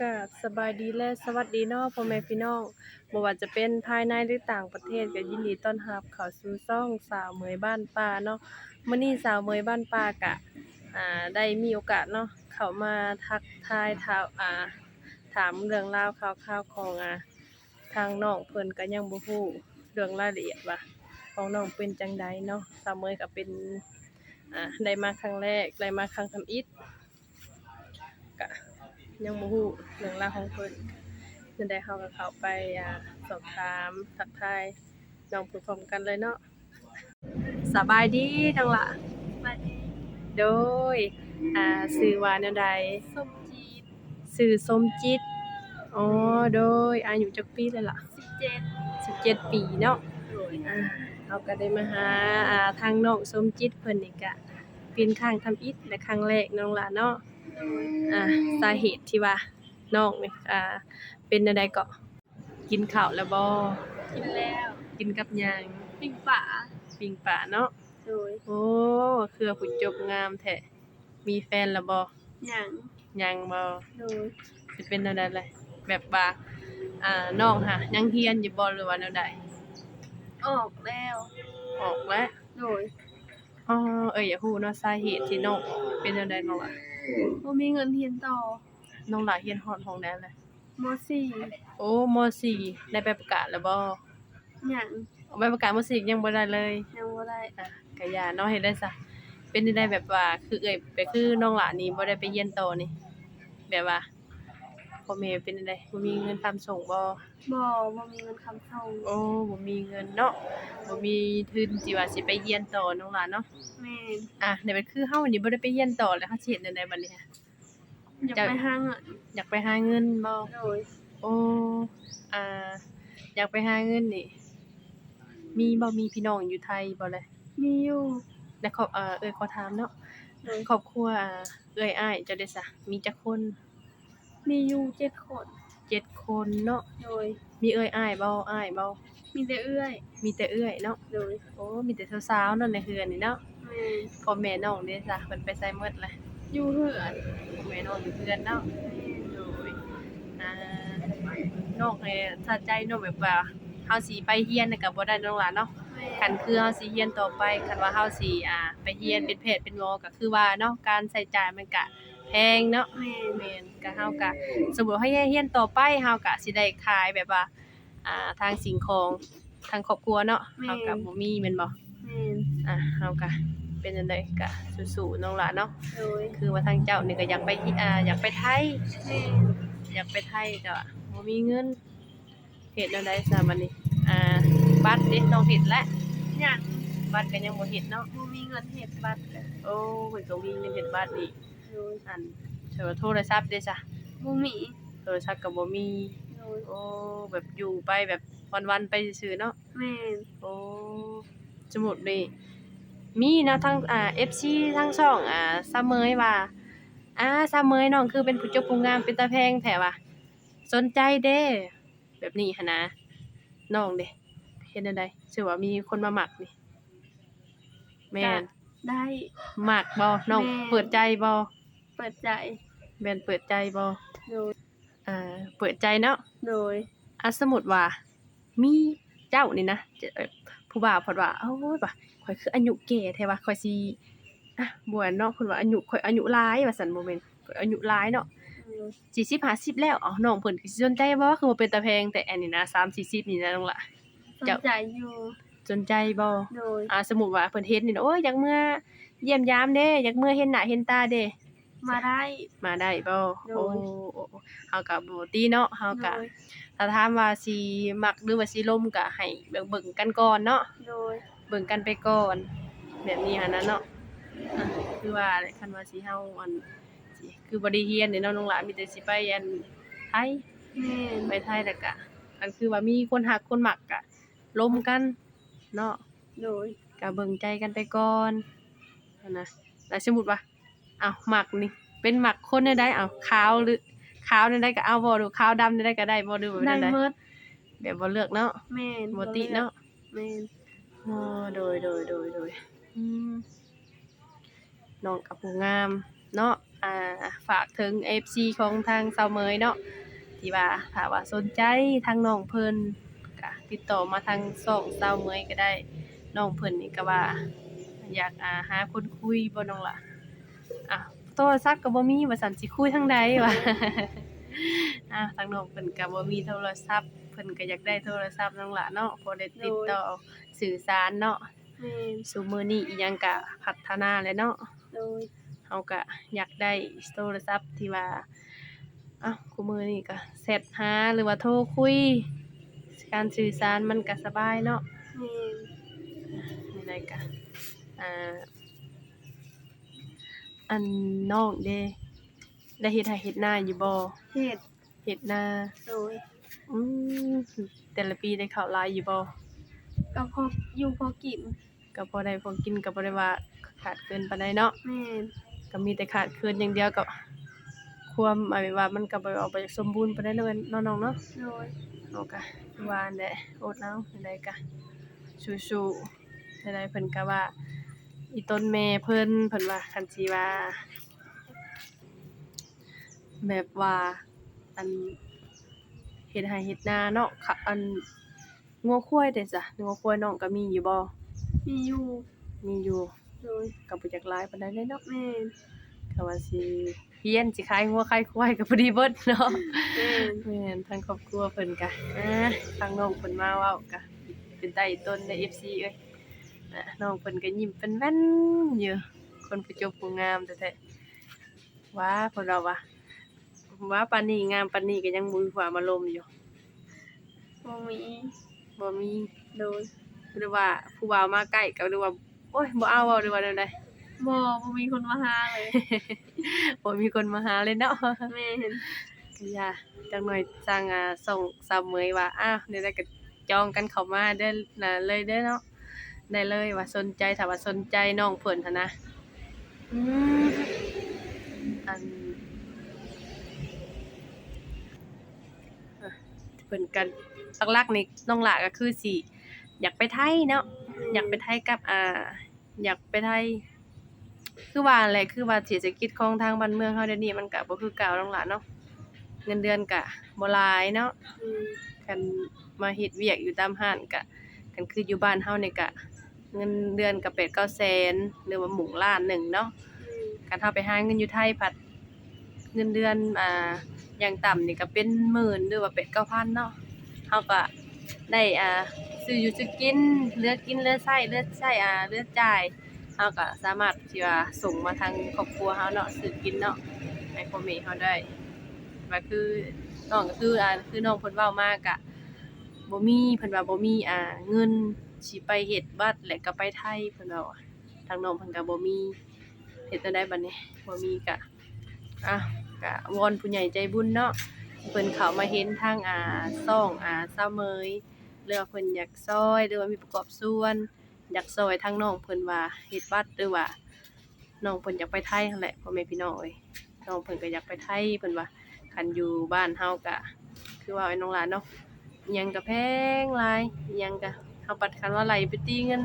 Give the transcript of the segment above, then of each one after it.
กราบสบายดีและสวัสดีเนาะพ่อแม่พี่น้องบ่ว่าจะเป็นภายในหรือต่างประเทศก็ยินดีต้อนรับเข้าสู่ช่องสาวเหมยบ้านป่าเนาะมื้อนี้สาวเหมยบ้านป่ากะอ่าได้มีโอกาสเนาะเข้ามาทักทายถามอ่าถามเรื่องราวคร่าวๆของอ่าทางน้องเพิ่นก็ยังบ่ฮู้เรื่องรายละเอียดว่าของน้องเป็นจังใดเนาะสาวเหมยก็เป็นอ่าได้มาครั้งแรกได้มาครั้งทำอิฐก็ ยังบ่ฮู้เรื่องราวของเพิ่นนั่นได้เฮาก็เข้าไปอ่าสอบถามทักทายน้องผู้พร้อมกันเลยเนาะสบายดีทั้งหละมาดีโดยอ่าชื่อว่าแนวใดส้มจีดชื่อสมจิตอ๋อโดยอายุจักปีแล้วล่ะ สิบเจ็ด17 ปีเนาะ โดยอ่าเฮาก็ได้มาหาอ่าทางน้องสมจิตเพิ่นนี่ก็เป็นข้างทำอิฐและครั้งแรกน้องหล่ะเนาะโดย อ่าสาเหตุที่ว่าน้องนี่อ่าเป็นอะไรก็กินข้าวแล้วบ่กินแล้วกินกับหยังปิ้งป่าปิ้งปลาเนาะโดยโอ้เครือผู้จบงามแท้มีแฟนแล้วบ่หยังยังบ่โดยสิเป็นแนวใดเลยแบบว่าอ่าน้องหะยังเรียนอยู่บ่หรือว่าแนวใดออกแล้ว ออกแล้วโดยอ๋อเอ้ยอยากรู้เนาะสาเหตุที่น้องเป็นแนวใดน้องล่ะ บ่มีเงินเรียนต่อน้องล่ะเรียนฮอดห้องใดเลยมสี่โอ้ม .4 ได้ไปประกาศแล้วบ่หยังใบประกาศม .4 ยังบ่ได้เลยยังบ่ได้อะกะยาเนาะเฮ็ดได้ซะเป็นได้แบบว่าคือเอ้ยไปคือน้องหลานนี่บ่ได้ไปเรียนต่อนี่แบบว่า พ่อแม่เป็นจั่งใดบ่มีเงินตามส่งบ่บ่บ่มีเงินคำส่งโอ้บ่มีเงินเนาะบ่มีทุนสิว่าสิไปเรียนต่อน้องหลานเนาะแม่นอะเดี๋ยวเป็นคือเฮานี่บ่ได้ไปเรียนต่อแล้วเฮาสิเฮ็ดจั่งใดบัดนี้อะอยากไปหาเงินอยากไปหาเงินบ่โดยโอ้อ่า อยากไปหาเงินนี่ มีบ่มีพี่น้องอยู่ไทยบ่เลยมีอยู่แล้วขอเอ่อเอ้ยขอถามเนาะโดยครอบครัวอ่าเอ้ยอ้ายเจะได้ซะมีจักคน มีอยู่เจ็ดคน เจ็ดคนเนาะ โดย มีเอ้ยอ้ายเบาอ้ายเบามีแต่เอื้อยมีแต่เอ้ยเนาะ โดยโอ้ มีแต่สาวๆเนาะในเฮือนนี่เนาะแม่นพ่อแม่น้องเด้จ้ะเพิ่นไปไสหมดเลยอยู่เหือนพ่อแม่น้องอยู่เฮือนเนาะโดยอ่าน้องให้ถ้าใจน้องแบบว่าเฮาสิไปเรียนน่ะก็บ่ได้น้องหลานเนาะ แม่คันคือเฮาสิเรียนต่อไปคันว่าเฮาสิอ่า ไปเรียนเป็นแพทย์เป็นหมอก็คือว่าเนาะการใช้จ่ายมันก็ แพงเนาะแม่น แม่นก็เฮาก็สมมุติว่าให้เรียนต่อไปเฮาก็สิได้ขายแบบว่า อ่าทางสิ่งของทางครอบครัวเนาะเฮาก็บ่มีแม่นบ่แม่นอะเฮาก็เป็นจังไดก็สู้ๆน้องหลานเนาะโดยคือว่าทางเจ้านี่ก็อยากไปที่อ่าอยากไปไทย แม่นอยากไปไทยก็บ่มีเงินเฮ็ดแนวใดซะบัดนี้อ่าบัตรเด้ต้องเฮ็ดแล้วหยังบัตรก็ยังบ่เฮ็ดเนาะบ่มีเงินเฮ็ดบัตรเลยโอ้เพิ่นก็มีเงินเฮ็ดบัตรอีก โดยอันเถือโทรศัพท์เด้จ้ะบ่มีโทรศัพท์ก็บ่มี โดยโอ้แบบอยู่ไปแบบวันๆไปซื่อๆเนาะ แม่นโอ้สมุดนี่มีนะทั้งอ่า FC ทั้งช่องอ่าซาเมยว่าอ่าซาเมยน้องคือเป็นผู้จบผู้งามเป็นตาแพงแท้ว่ะสนใจเด้แบบนี้หั่นนะน้องเด้เฮ็ดจังได๋ชื่อว่ามีคนมาหมักนี่แม่นได้ หมักบ่น้องแม่น เปิดใจบ่ เปิดใจแม่นเปิดใจบ่โดยอ่าเปิดใจเนาะโดยอะสมมุติว่า มีเจ้านี่นะจะเอ่อผู้บ่าวเพิ่นว่าเอ้ยว่าข่อยคืออายุแก่แท้ว่าข่อยสิอะบ่ว่าเนาะเพิ่นว่าอายุข่อยอายุหลายว่าซั่นบ่แม่นข่อยอายุหลายเนาะ40 50แล้วอ๋อน้องเพิ่นก็สิสนใจบ่คือบ่เป็นตาแพงแต่อันนี้นะ3 40นี่นะน้องล่ะสนเจ้า ใจอยู่สนใจบ่โดยอ่าสมมุติว่าเพิ่นเฮ็ดนี่นะโอ้ยอยากเมื่อเยี่ยมยามเด้อยากเมื่อเห็นหน้าเห็นตาเด้ มาได้ มาได้บ่โดโอ้ยโอ้เฮาก็บ่ตีเนาะเฮาก็โดยถ้าถามว่าสิมักหรือว่าสิล่มก็ให้เบิ่งเบิ่งกันก่อนเนาะโดยเบิ่งกันไปก่อน แบบนี้หั่นน่ะเนาะอะคือว่าแหละคันว่าสิเฮาอันสิคือบ่ได้เรียนนี่เนาะน้องหลานมีแต่สิไปอันไทยแม่นไปไทยแล้วก็อันคือว่ามีคนฮักคนมักก็ล่มกันเนาะโดยก็เบิ่งใจกันไปก่อนนั่นนะแล้วสมมุติว่า อ้าวหมักนี่ เป็นหมักคนได้ได้อ้าวขาวหรือขาวได้ได้ก็เอาบ่ดูขาวดำได้ได้ก็ได้บ่ดูแบบได้นั้นได้เมิดแบบบ่เลือกเนาะแม่นบ่ติเนาะแม่นอ๋อโดยโดยโดยโดยอืมน้องกับผู้งาม เนาะอ่าฝากถึง FC ของทางสาวเมยเนาะที่ว่าถ้าว่าสนใจทางน้องเพิ่นก็ติดต่อมาทางช่องสาวเมยก็ได้น้องเพิ่นนี่ก็ว่า อยากอ่าหาคนคุยบ่น้องล่ะ อะโทรศัพท์ก็บ่มีว่าซั่นสิคุยทางใดวะอะทางน้องเพิ่นก็บ่มีโทรศัพท์เพิ่นก็อยากได้โทรศัพท์น้องล่ะเนาะพอได้ติดต่อสื่อสารเนาะแม่นซุมื้อนี้อีหยังก็พัฒนาแล้วเนาะโดยเฮาก็อยากได้โทรศัพท์ที่ว่าอ้าวกูมือนี่ก็แชทหาหรือว่าโทรคุย การสื่อสารมันก็สบายเนาะแม่นนี่ได้ก็อ่า อันน้องเด้ได้เฮ็ดให้เฮ็ดหน้าอยู่บ่เฮ็ดเฮ็ดหน้าโดยอืมแต่ละปีได้เข้าหลายอยู่บ่ก็พออยู่พอกินก็พอได้พอกินก็บ่ได้ว่าขาดเกินปานใดเนาะแม่นก็มีแต่ขาดเคินอย่างเดียวกับความหมายว่ามันก็บ่ออกไปจากสมบูรณ์ปานใดเนาะเนาะน้องเนาะ โดยเอากะว่าอันใดอดเอาอันใดกะสู้ๆอันใดเพิ่นก็ว่า อีต้นแม่เพิ่นเพิ่นว่าคันสิว่า แบบว่า อันเฮ็ดให้เฮ็ดนาเนาะค่ะอันงัวควายเด้จ้ะงัวควายน้องก็มีอยู่บ่มีอยู่มีอยู่โดยก็บ่จักหลายปานใดเลยเนาะแม่นก็ว่าสิเฮียนสิขายงัวขายควายก็พอดีเบิดเนาะแม่นแม่นทางครอบครัวเพิ่นก็อ่าทางน้องเพิ่นมาเว้าก็เป็นไต้ต้นใน FC เอ้ย อะน้องเพิ่นก็ยิ้มเป็นแว่นอยู่คนผู้จบผู้งามแท้ๆว้าเพิ่นว่าว่าว่าปานนี้งามปานนี้ก็ยังบ่มีความอารมณ์อยู่บ่มีบ่มีโดยหรือว่าผู้บ่าวมาใกล้ก็หรือว่าโอ๊ยบ่เอาเว้าหรือว่าแนวใดบ่บ่มีคนมาหาเลย บ่มีคนมาหาเลยเนาะแม่นก็อย่าจังหน่อยจังอ่าส่งสาวเหมยว่าอ้าวเดี๋ยวได้ก็จองกันเข้ามาเด้อน่ะเลยเด้อเนาะ ได้เลยว่าสนใจถ้าว่าสนใจน้องเพิ่นหันนะอืมอันอะเพิ่นกันหลักๆนี่น้องหลาก็คือสิอยากไปไทยเนาะอยากไปไทยกับอ่า อยากไปไทย คือว่าแหละคือว่าเศรษฐกิจของทางบ้านเมืองเฮาเดี๋ยวนี้มันก็บ่คือเก่าน้องหลาเนาะเงินเดือนกะบ่หลายเนาะอืมคันมาเฮ็ดเวียกอยู่ตามห้านกะคันคืออยู่บ้านเฮานี่กะ เงินเดือนก็8-9แสนหรือว่าหมุงล้านหนึ่งเนาะอืมคันเฮาไปหาเงินอยู่ไทยผัดเงินเดือนอ่าอย่างต่ำนี่ก็เป็นหมื่นหรือว่า8-9,000เนาะเฮาก็ได้อ่าซื้ออยู่ซื้อกินเลือกกินเลือกใช้เลือกใช้อ่าเลือจ่ายเฮาก็สามารถที่ว่าส่งมาทางครอบครัวเฮาเนาะซื้อกินเนาะให้พ่อแม่เฮาได้ว่าคือน้องก็คืออ่าคือน้องเพิ่นเว้ามากอะบ่มีเพิ่นว่าบ่มีอ่าเงิน สิไปเฮ็ดบัตรและก็ไปไทยเพิ่นว่าทางน้องเพิ่นก็บ่มีเฮ็ดจังใดบัดนี้บ่มีก็อะก็วอนผู้ใหญ่ใจบุญเนาะเพิ่นเข้ามาเห็นทางอ่าซ่องอ่าซาเมยหรือเพิ่นอยากซอยหรือว่ามีประกอบส่วน อยากซอยทางน้องเพิ่นว่าเฮ็ดบัตรหรือว่าน้องเพิ่นอยากไปไทยนั่นแหละพ่อแม่พี่น้องเอ้ยน้องเพิ่นก็อยากไปไทยเพิ่นว่าคันอยู่บ้านเฮากะคือว่าไอ้น้องหลานเนาะยังก็แพงหลายยังก็ เฮาปัดคันว่าไหลไปตีเงิน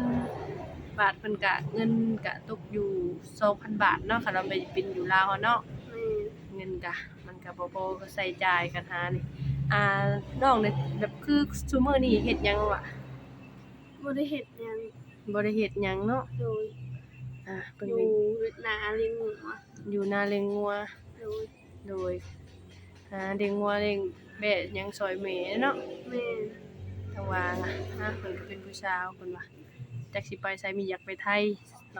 บาทเพิ่นก็เงินก็ตกอยู่2,000บาทเนาะคันเราไปเป็นอยู่ลาวเนาะแม่นเงินก็มันก็บ่พอก็ใช้จ่ายกันหานี่อ่าน้องเนี่ยแบบคือซุมื้อนี้เฮ็ดหยังวะบ่ได้เฮ็ดหยังบ่ได้เฮ็ดหยังเนาะโดยอ่าเพิ่นอยู่ก็หนาเลี้ยงหมูอะอยู่นาเลี้ยงงัวโดยโดยหาเลี้ยงงัวเลี้ยงแบะหยังซอยแม่เนาะแม่น ทางว่านะฮะเพิ่นก็เป็นผู้สาวเพิ่นว่าจักสิไปไสมีอยากไปไทย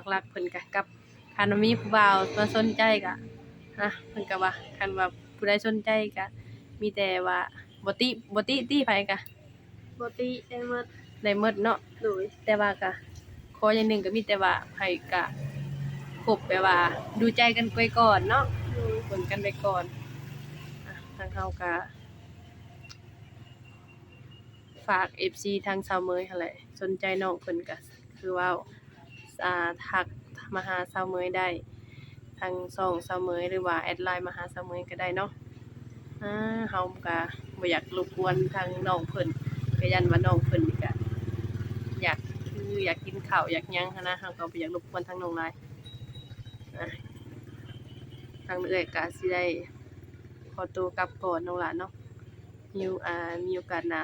หลักๆเพิ่นก็กับคันว่ามีผู้บ่าวมาสนใจก็นะเพิ่นก็ว่าคันว่าผู้ใดสนใจก็มีแต่ว่าบ่ติบ่ติติไผก็บ่ติได้หมดได้หมดเนาะโดยแต่ว่าก็ขออย่างหนึงก็มีแต่ว่าให้ก็คบแบบว่า ดูใจกันไปก่อนเนาะโดยเบิ่งกันไปก่อนอะทางเฮาก็ ฝาก FC ทางชาวเมยหั่นแหละสนใจน้องเพิ่นก็คือว่าอ่าทักมาหาชาวเมยได้ทางช่องชาวเมยหรือว่าแอดไลน์มาหาชาวเมยก็ได้เนาะอ่าเฮาก็บ่อยากรบกวนทางน้องเพิ่นก็ยันว่าน้องเพิ่นนี่ก็อยากคืออยากกินข้าวอยากหยังหั้นนะเฮาก็บ่อยากรบกวนทางน้องหลายอะทางเอื้อยก็สิได้ขอตัวกลับก่อนน้องหลานเนาะมีอ่ามีโอกาสหน้า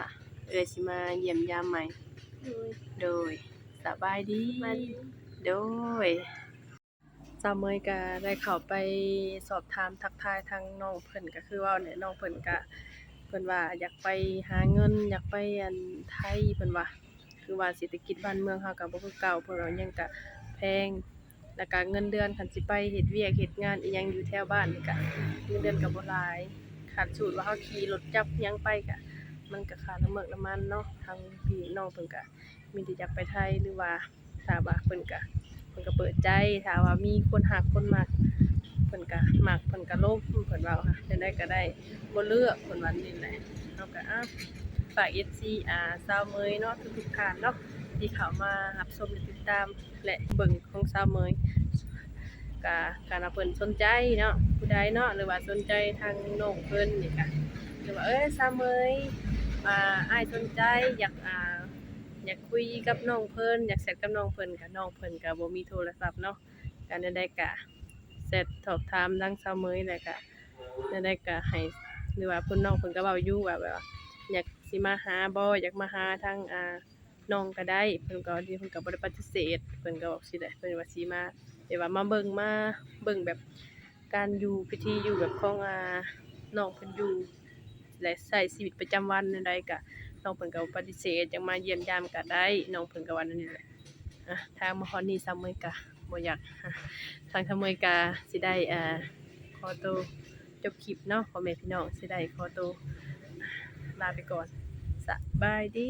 เอื้อยสิมาเยี่ยมยามใหม่ โดยโดยสบายดีมันโดยสาวเมยก็ได้เข้าไปสอบถามทักทายทางน้องเพิ่นก็คือว่าเนี่ยน้องเพิ่นก็เพิ่นว่าอยากไปหาเงิน อยากไปอันไทยเพิ่นว่า คือว่าเศรษฐกิจบ้านเมืองเฮาก็บ่คือเก่าเพิ่นว่ายังก็แพงแล้วก็เงินเดือนคันสิไปเฮ็ดเวียกเฮ็ดงานอีหยังอยู่แถวบ้านนี่ก็เงินเดือนก็บ่หลายขาดสูตรว่าเฮาขี่รถจับหยังไปก็ มันก็ค่าน้ำเมือกน้ำมันเนาะทางพี่น้องเพิ่นก็มีที่อยากไปไทยหรือว่าถ้าว่าเพิ่นก็เพิ่นก็เปิดใจถ้าว่ามีคนฮักคนมักเพิ่นก็มักเพิ่นก็ลบเพิ่นเว้าค่ะจังได๋ก็ได้บ่เลือกเพิ่นว่านี่แหละเฮาก็อ้าฝาก FC อ่าสาวเมยเนาะทุกๆท่านเนาะที่เข้ามารับชมและติดตามและเบิ่งของสาวเมยก็การว่าเพิ่นสนใจเนาะผู้ใดเนาะหรือว่าสนใจทางน้องเพิ่นนี่ก็หรือว่าเอ้ยซาเมย อ่าอ้ายสนใจอยากอ่าอยากคุยกับน้องเพิ่นอยากแชทกับน้องเพิ่นก็น้องเพิ่นก็บ่มีโทรศัพท์เนาะก็นั่นได้ก็แชทสอบถามทางซาเมยแล้วก็ได้ก็ให้หรือว่าเพิ่นน้องเพิ่นก็เว้าอยู่ว่าแบบว่าอยากสิมาหาบ่อยากมาหาทางอ่าน้องก็ได้เพิ่นก็ดีเพิ่นก็บ่ได้ปฏิเสธเพิ่นก็บอกสิได้เพิ่นว่าสิมาแต่ว่ามาเบิ่งมาเบิ่งแบบการอยู่พิธีอยู่แบบของอ่าน้องเพิ่นอยู่ และใช้ชีวิตประจำวันนั่นไดก็น้องเพิ่นก็บ่ปฏิเสธจังมาเยี่ยมยามก็ได้น้องเพิ่นก็ว่านั่นนี่แหละอะทางมาฮอดนี้ซะมื้อก็บ่อยากทางทำมื้อก็สิได้อ่าขอตัวจบคลิปเนาะพ่อแม่พี่น้องสิได้ขอตัวลาไปก่อนสบายดี